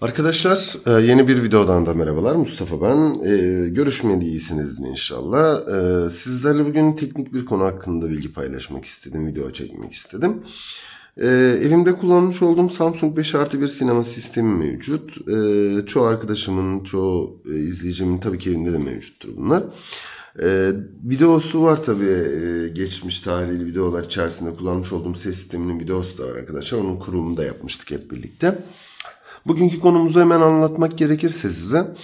Arkadaşlar e, yeni bir videodan da merhabalar. Mustafa ben. E, Görüşmediyseniz inşallah. E, Sizlerle bugün teknik bir konu hakkında bilgi paylaşmak istedim. Video çekmek istedim. E, Evimde kullanmış olduğum Samsung 5 artı 1 sinema sistemi mevcut. E, Çoğu arkadaşımın, çoğu e, izleyicimin tabii ki evinde de mevcuttur bunlar. E, videosu var tabii e, geçmiş tarihli videolar içerisinde kullanmış olduğum ses sisteminin videosu da var arkadaşlar. Onun kurulumunu da yapmıştık hep birlikte. Bugünkü konumuzu hemen anlatmak gerekirse size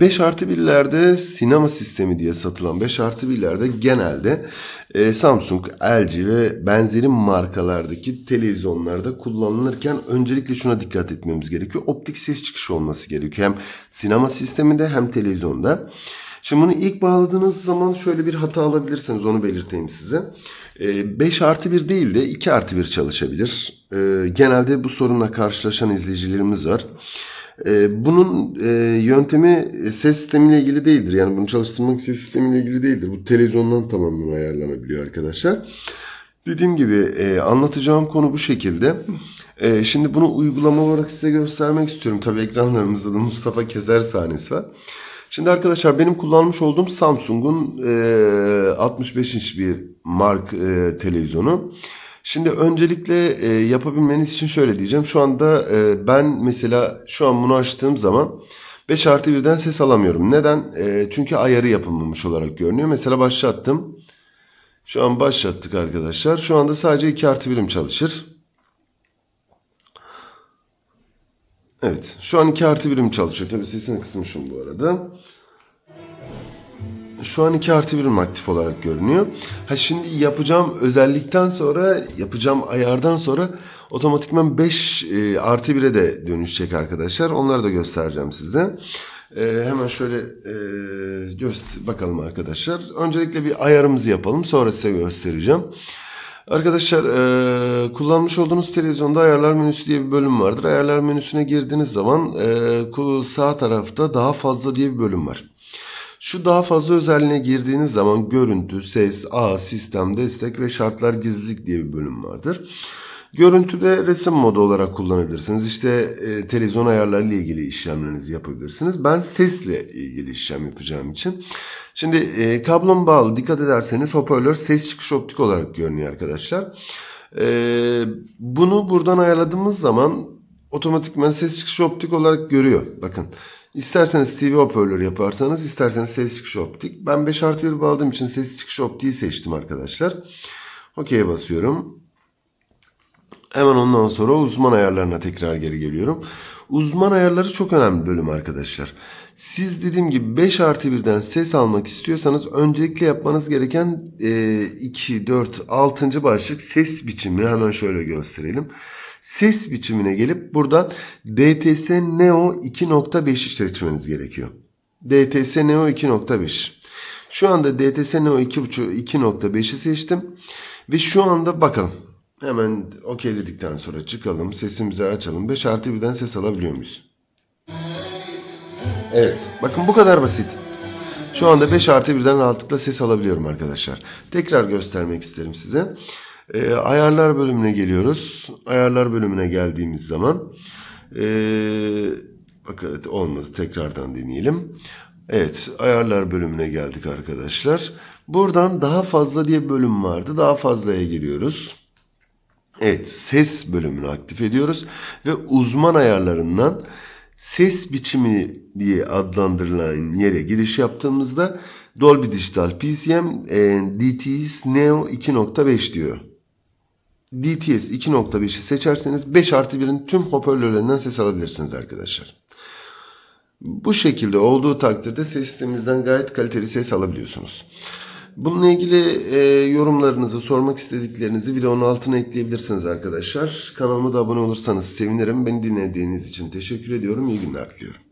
5 artı 1'lerde sinema sistemi diye satılan 5 artı 1'lerde genelde e, Samsung, LG ve benzeri markalardaki televizyonlarda kullanılırken öncelikle şuna dikkat etmemiz gerekiyor. Optik ses çıkışı olması gerekiyor. Hem sinema sisteminde hem televizyonda. Şimdi bunu ilk bağladığınız zaman şöyle bir hata alabilirsiniz onu belirteyim size. 5 artı 1 değil de 2 artı 1 çalışabilir. Ee, Genelde bu sorunla karşılaşan izleyicilerimiz var. Ee, Bunun e, yöntemi ses sistemiyle ilgili değildir. Yani bunu çalıştırmak ses sistemiyle ilgili değildir. Bu televizyondan tamamen ayarlanabiliyor arkadaşlar. Dediğim gibi e, anlatacağım konu bu şekilde. E, Şimdi bunu uygulama olarak size göstermek istiyorum. Tabii ekranlarımızda da Mustafa Kezer sahnesi var. Şimdi arkadaşlar benim kullanmış olduğum Samsung'un e, 65 inç bir mark e, televizyonu. Şimdi öncelikle e, yapabilmeniz için şöyle diyeceğim. Şu anda e, ben mesela şu an bunu açtığım zaman 5 artı 1'den ses alamıyorum. Neden? E, çünkü ayarı yapılmamış olarak görünüyor. Mesela başlattım. Şu an başlattık arkadaşlar. Şu anda sadece 2 artı 1'im çalışır. Evet. Şu an 2 artı 1'im çalışıyor. Tabii sesini kısmışım bu arada. Şu an 2 artı 1'im aktif olarak görünüyor. Ha şimdi yapacağım özellikten sonra, yapacağım ayardan sonra otomatikman 5 e, artı 1'e de dönüşecek arkadaşlar. Onları da göstereceğim size. E, hemen şöyle e, göster bakalım arkadaşlar. Öncelikle bir ayarımızı yapalım. Sonra size göstereceğim. Arkadaşlar e, kullanmış olduğunuz televizyonda ayarlar menüsü diye bir bölüm vardır. Ayarlar menüsüne girdiğiniz zaman e, sağ tarafta daha fazla diye bir bölüm var. Şu daha fazla özelliğine girdiğiniz zaman görüntü, ses, ağ, sistem, destek ve şartlar gizlilik diye bir bölüm vardır. Görüntüde resim modu olarak kullanabilirsiniz. İşte e, televizyon ayarlarıyla ilgili işlemlerinizi yapabilirsiniz. Ben sesle ilgili işlem yapacağım için. Şimdi e, kablom bağlı. Dikkat ederseniz hoparlör ses çıkış optik olarak görünüyor arkadaşlar. E, bunu buradan ayarladığımız zaman otomatikman ses çıkış optik olarak görüyor. Bakın. İsterseniz TV hoparlör yaparsanız, isterseniz ses çıkış optik. Ben 5 artı 1 bağladığım için ses çıkış optiği seçtim arkadaşlar. OK'ye basıyorum. Hemen ondan sonra uzman ayarlarına tekrar geri geliyorum. Uzman ayarları çok önemli bölüm arkadaşlar. Siz dediğim gibi 5 artı 1'den ses almak istiyorsanız öncelikle yapmanız gereken e, 2, 4, 6. başlık ses biçimi. Hemen şöyle gösterelim. Ses biçimine gelip buradan DTS Neo 2.5'i seçmeniz gerekiyor. DTS Neo 2.5. Şu anda DTS Neo 2.5 2.5'i seçtim. Ve şu anda bakalım. Hemen OK dedikten sonra çıkalım. Sesimizi açalım. 5 artı 1'den ses alabiliyor muyuz? Evet. Bakın bu kadar basit. Şu anda 5 artı 1'den rahatlıkla ses alabiliyorum arkadaşlar. Tekrar göstermek isterim size. Ee, ayarlar bölümüne geliyoruz. Ayarlar bölümüne geldiğimiz zaman ee, bakın evet, olmadı. Tekrardan deneyelim. Evet. Ayarlar bölümüne geldik arkadaşlar. Buradan daha fazla diye bir bölüm vardı. Daha fazlaya giriyoruz. Evet, ses bölümünü aktif ediyoruz ve uzman ayarlarından ses biçimi diye adlandırılan yere giriş yaptığımızda Dolby Digital PCM e, DTS Neo 2.5 diyor. DTS 2.5'i seçerseniz 5 artı 1'in tüm hoparlörlerinden ses alabilirsiniz arkadaşlar. Bu şekilde olduğu takdirde ses sistemimizden gayet kaliteli ses alabiliyorsunuz. Bununla ilgili e, yorumlarınızı, sormak istediklerinizi videonun altına ekleyebilirsiniz arkadaşlar. Kanalıma da abone olursanız sevinirim. Beni dinlediğiniz için teşekkür ediyorum. İyi günler diliyorum.